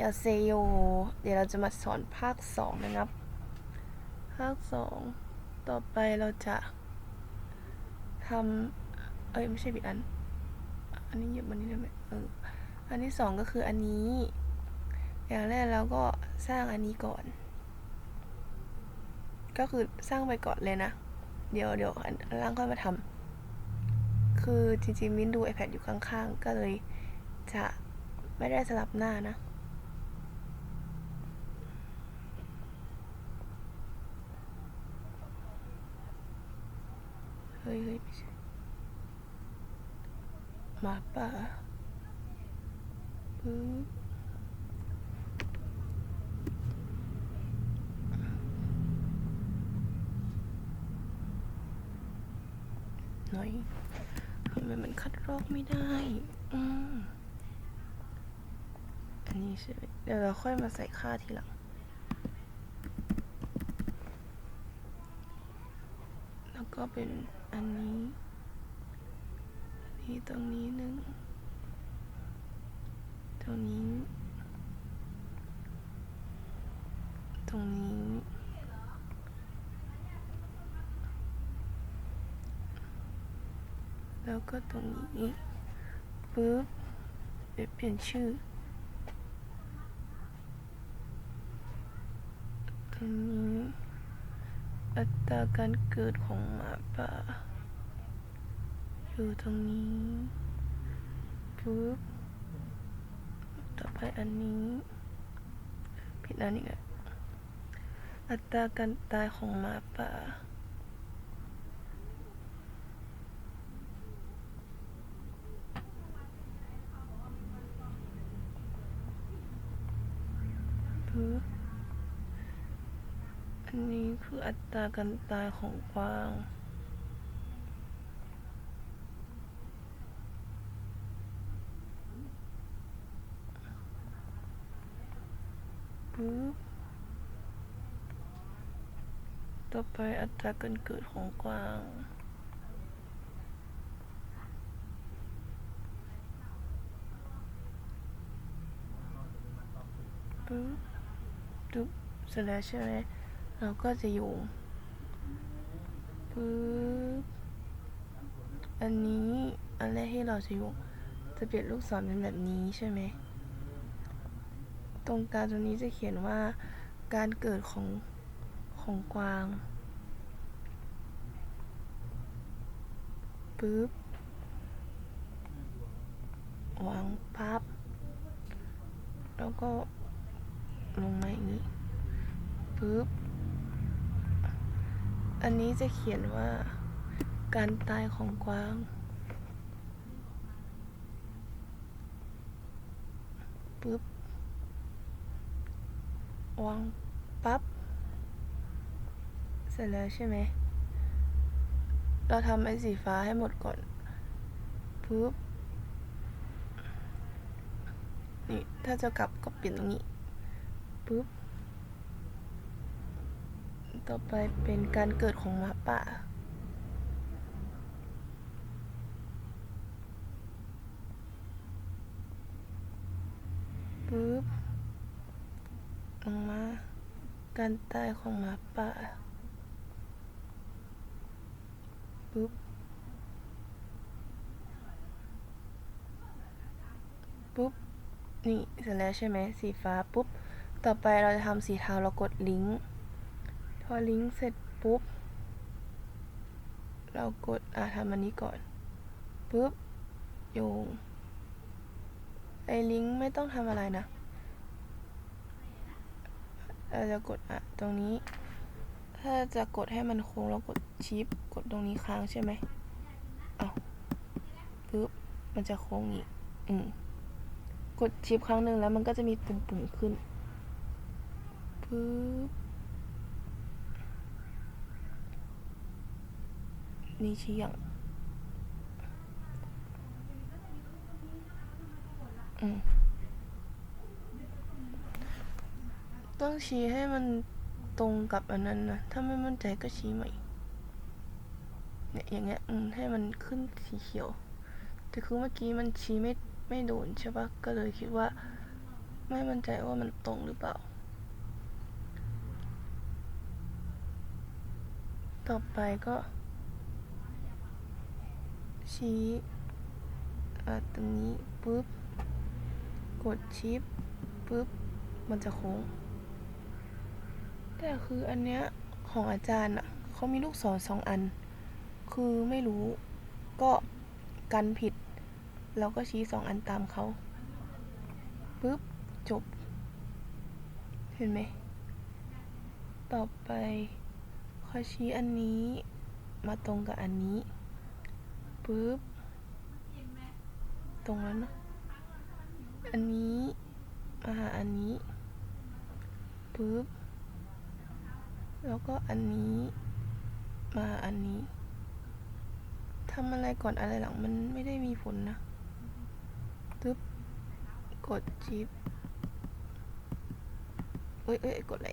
ยาเซโย เดี๋ยวเราจะมาสอนภาคสองนะครับ ภาคสองต่อไปเราจะทำเอ้ยไม่ใช่ผิดอัน อันนี้หยิบมันนี้ได้ไหมเออ อันที่สองก็คืออันนี้ อย่างแรกเราก็สร้างอันนี้ก่อน ก็คือสร้างไปก่อนเลยนะ เดี๋ยวเดี๋ยวอันอันล่างค่อยมาทำ คือจริงๆมิ้นดู iPad อยู่ข้างๆ ก็เลยจะไม่ได้สลับหน้านะ ฮ้ยเฮ้ยไม่ใช่หมาป่าปึ๊บหน่อยทำไมมันคัดลอกไม่ได้อืมอันนี้ใช่ไหมเดี๋ยวเราค่อยมาใส่ค่าทีหลัง แล้ว ก็เป็นอันนี้นี่ตรงนี้หนึ่งตรงนี้ ตรงนี้ แล้วก็ตรงนี้ปึ๊บเดี๋ยวเปลี่ยนชื่อ ตรงนี้ อัตราการเกิดของหมาป่า อยู่ตรงนี้ปึ๊บต่อไปอันนี้ ผิดอันอีกแล้อัตราการตายของหมาป่า ปึ๊บ อั นนี้คืออัตราการตายของกวาง ปึ๊บ ต่อไปอัตราการเกิดของกวางปึ๊บดุบเสร็จแล้วใช่ไหม เราก็จะอยู่ปึ๊บอันนี้อันแรกที่เราจะอยู่จะเปลี่ยนลูกศรเป็นแบบนี้ใช่ไหมตรงกลางตรงนี้จะเขียนว่าการเกิดของของกวางปึ๊บวางพับ แล้วก็ลงมาอย่างนี้ปึ๊บ อันนี้จะเขียนว่าการตายของกวาง ปึ๊บวางปั๊บ เสร็จแล้วใช่ไหม เราทำไอ้สีฟ้าให้หมดก่อน ปึ๊บ นี่ ถ้าจะกลับก็เปลี่ยนตรงนี้ ปึ๊บ ต่อไปเป็นการเกิดของหมาป่า ปึ๊บ ลงมา การตายของหมาป่า ปึ๊บ ปุ๊บ นี่เสร็จแล้วใช่ไหม สีฟ้า ปุ๊บ ต่อไปเราจะทำสีเทาเรากดลิงก์ พอลิงก์เสร็จปุ๊บ เรากด อะทำอันนี้ก่อนปุ๊บโยง ไอ้ลิงก์ไม่ต้องทำอะไรนะ เราจะกดอะตรงนี้ ถ้าจะกดให้มันโค้งเรากดชิป กดตรงนี้ค้างใช่ไหมเอาปุ๊บ มันจะโค้งอีก อืม กดชิปครั้งหนึ่งแล้วมันก็จะมีปุ่มๆขึ้นปึ๊บ นี่ชี้อย่างอืมต้องชี้ให้มันตรงกับอันนั้นนะ ถ้าไม่มั่นใจก็ชี้ใหม่ เนี่ยอย่างเงี้ย อืม ให้มันขึ้นสีเขียว แต่คือเมื่อกี้มันชี้ไม่ไม่โดนใช่ปะก็เลยคิดว่า ไม่มั่นใจว่ามันตรงหรือเปล่า ต่อไปก็ ชี้ตรงนี้ปุ๊บ กดชิปปุ๊บ มันจะโค้ง แต่คืออันเนี้ยของอาจารย์อะเขามีลูกศรสองอัน คือไม่รู้ก็กันผิด แล้วก็ชี้สองอันตามเขาปุ๊บ จบ เห็นไหม ต่อไปเขาชี้อันนี้มาตรงกับอันนี้ ปุ๊บ ตรงแล้วเนอะอันนี้มาหาอันนี้ปุ๊บ แล้วก็อันนี้ มาอันนี้ทำอะไรก่อนอะไรหลังมันไม่ได้มีผลนะปึ๊บ กดชิปเอ้ยเอ้ยกดอะไร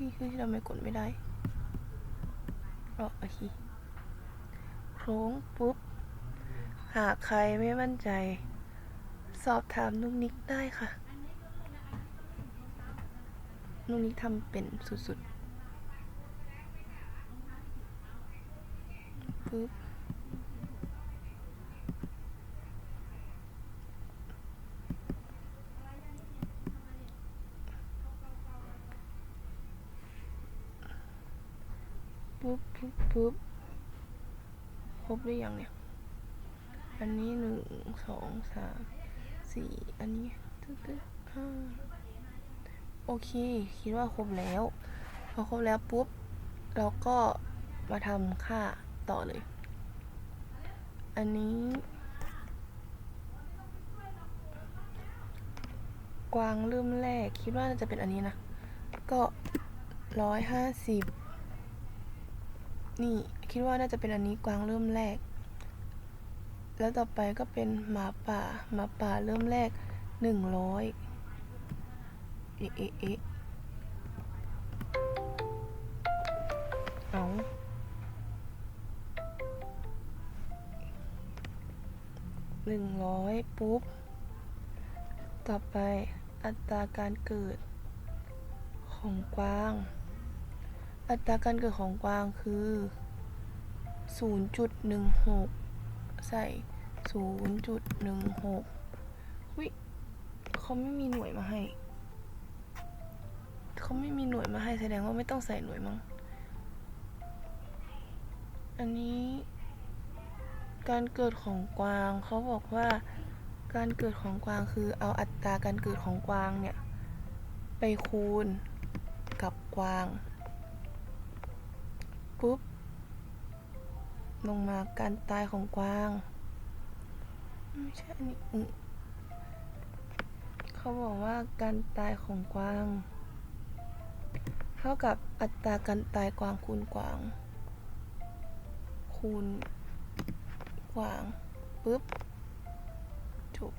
นี่คือที่ทำไมกดไม่ได้อ๋อโอเคโค้งปุ๊บ หากใครไม่มั่นใจ สอบถามนุกนิกได้ค่ะ นุกนิกทำเป็นสุดๆ ปุ๊บ ปุ๊บปุ๊บปุ๊บค รือยังเนี่ย อันนี้หนึ่งสองสามสี่อันนี้ตึ๊ดตึ๊ดห้าโอเค คิดว่าครบแล้วพอครบแล้วปุ๊บ เราก็มาทำค่าต่อเลย อันนี้ กวางเริ่มแรกคิดว่าจะเป็นอันนี้นะ ก็ร้อยห้าสิบ นี่คิดว่าน่าจะเป็นอันนี้กวางเริ่มแรก แล้วต่อไปก็เป็นหมาป่าหมาป่าเริ่มแรกหนึ่งร้อยเอะเอะเอะเอาหนึ่งร้อยปุ๊บ ต่อไปอัตราการเกิดของกวาง อัตราการเกิดของกวางคือ 0.16 ใส่ 0.16วิเขาไม่มีหน่วยมาให้ เขาไม่มีหน่วยมาให้แสดงว่าไม่ต้องใส่หน่วยมั้ง อันนี้ การเกิดของกวางเขาบอกว่าการเกิดของกวางคือเอาอัตราการเกิดของกวางเนี่ย ไปคูณกับกวาง ปุ๊บ ลงมาการตายของกวาง ไม่ใช่อันนี้เขาบอกว่าการตายของกวาง เท่ากับอัตราการตายกวางคูณกวาง คูณกวางปุ๊บจบ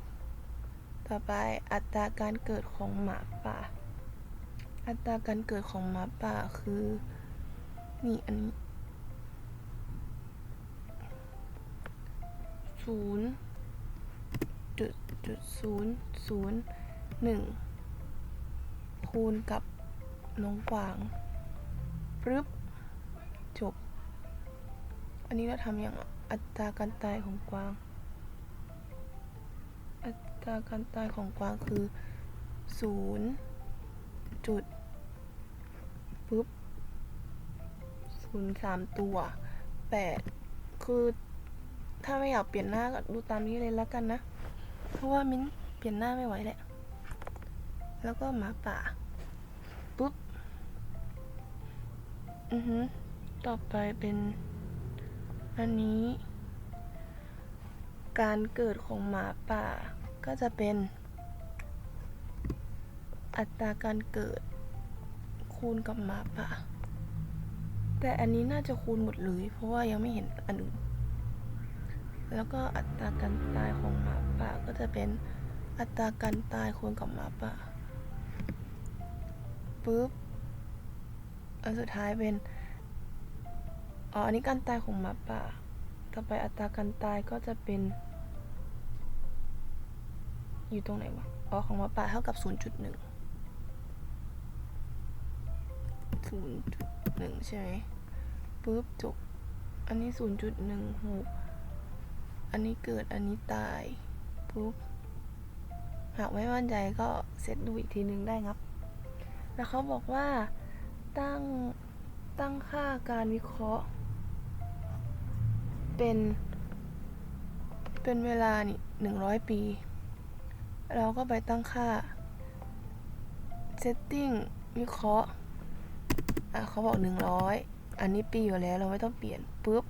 ต่อไปอัตราการเกิดของหมาป่า อัตราการเกิดของหมาป่าคือ นี่อันนี้ศูนย์จุดจุดศูนย์ศูนย์หนึ่งคูณกับน้องกวางปึ๊บจบ อันนี้เราทำอย่างอัตราการตายของกวาง อัตราการตายของกวางคือศูนย์จุดปึ๊บ ศูนสามตัวแปดคือถ้าไม่อยากเปลี่ยนหน้าก็ดูตามนี้เลยแล้วกันนะ เพราะว่ามิ้นเปลี่ยนหน้าไม่ไหวแหละ แล้วก็หมาป่าปุ๊บ อือฮึต่อไปเป็นอันนี้ การเกิดของหมาป่าก็จะเป็น อัตราการเกิดคูณกับหมาป่า แต่อันนี้น่าจะคูณหมดเลย เพราะว่ายังไม่เห็นอันอื่น แล้วก็อัตราการตายของหมาป่าก็จะเป็นอัตราการตายคูณกับหมาป่าปุ๊บอันสุดท้ายเป็นอ๋ออันนี้การตายของหมาป่า ต่อไปอัตราการตายก็จะเป็น อยู่ตรงไหนวะ อ๋อ ของหมาป่าเท่ากับ 0.1 0.1 หนึ่งใช่ไหมปุ๊บจบ อันนี้0.16อันนี้เกิดอันนี้ตายปุ๊บหากไม่มั่นใจก็เซตดูอีกทีนึงได้ครับ แล้วเขาบอกว่าตั้งตั้งค่าการวิเคราะห์ เป็นเป็นเวลานี่หนึ่งร้อยปี เราก็ไปตั้งค่า setting วิเคราะห์ อะเขาบอกหนึ่งร้อยอันนี้ปีอยู่แล้วเราไม่ต้องเปลี่ยนปุ๊บ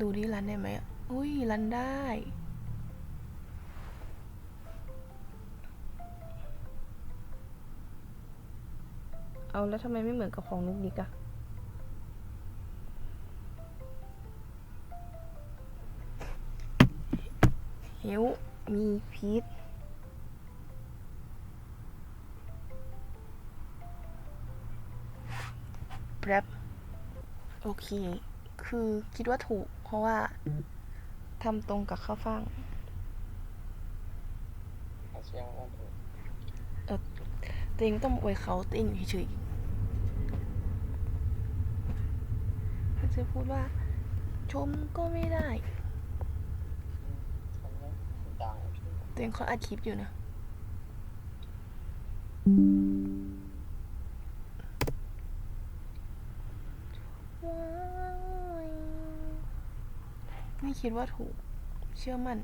ดูดิรันได้ไหมอะอุ้ยรันได้ เอาแล้วทำไมไม่เหมือนกับของนุกนิกอะเฮลมีพีท แป๊บโอเค คือคิดว่าถูก เพราะว่าทำตรงกับข้าวฟ่างเขาเชื่อว่าถูกตัวเองต้องอวยเขาตัวเองเฉยๆเขาจะพูดว่า ชมก็ไม่ได้เขาไม่ดังตัวเองเขาอัดคลิปอยู่นะไม่ คิดว่าถูก เชื่อมั่น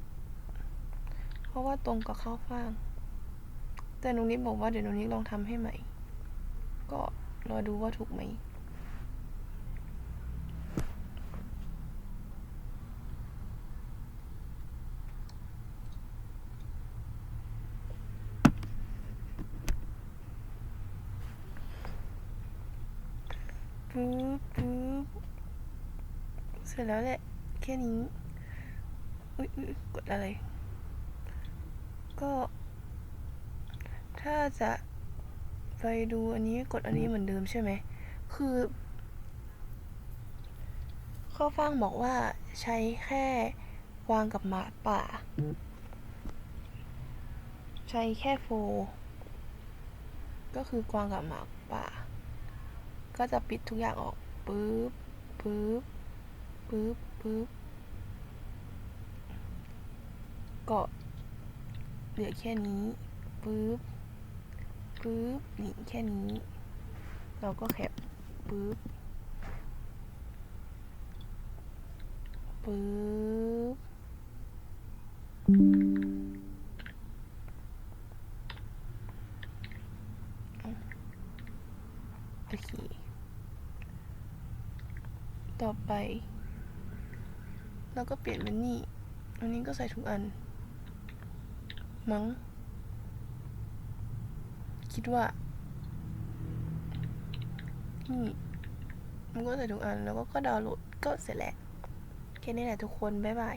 เพราะว่าตรงกับข้าวฟ่าง แต่นุนิดบอกว่าเดี๋ยวนุนิดลองทำให้ใหม่ ก็รอดูว่าถูกไหมปุ๊บปุ๊บเสร็จแล้วแหละ แค่นี้ อุ๊ยอุ๊ยกดอะไร ก็ ถ้าจะไปดูอันนี้กดอันนี้เหมือนเดิมใช่ไหม คือข้อฟังบอกว่าใช้แค่วางกับหมาป่า ใช้แค่โฟ ก็คือกวางกับหมาป่า ก็จะปิดทุกอย่างออกปึ๊บปึ๊บปึ๊บปึ๊บ ก็เหลือแค่นี้ปึ๊บปึ๊บนี่แค่นี้ เราก็แคปปึ๊บปึ๊บโอเค ต่อไป เราก็เปลี่ยนเป็นนี่อันนี้ก็ใส่ทุกอัน มั้ง คิดว่า นี่มันก็ใส่ทุกอันแล้วก็ก็ดาวน์โหลดก็เสร็จแล้วแค่นี้แหละทุกคน บ๊ายบาย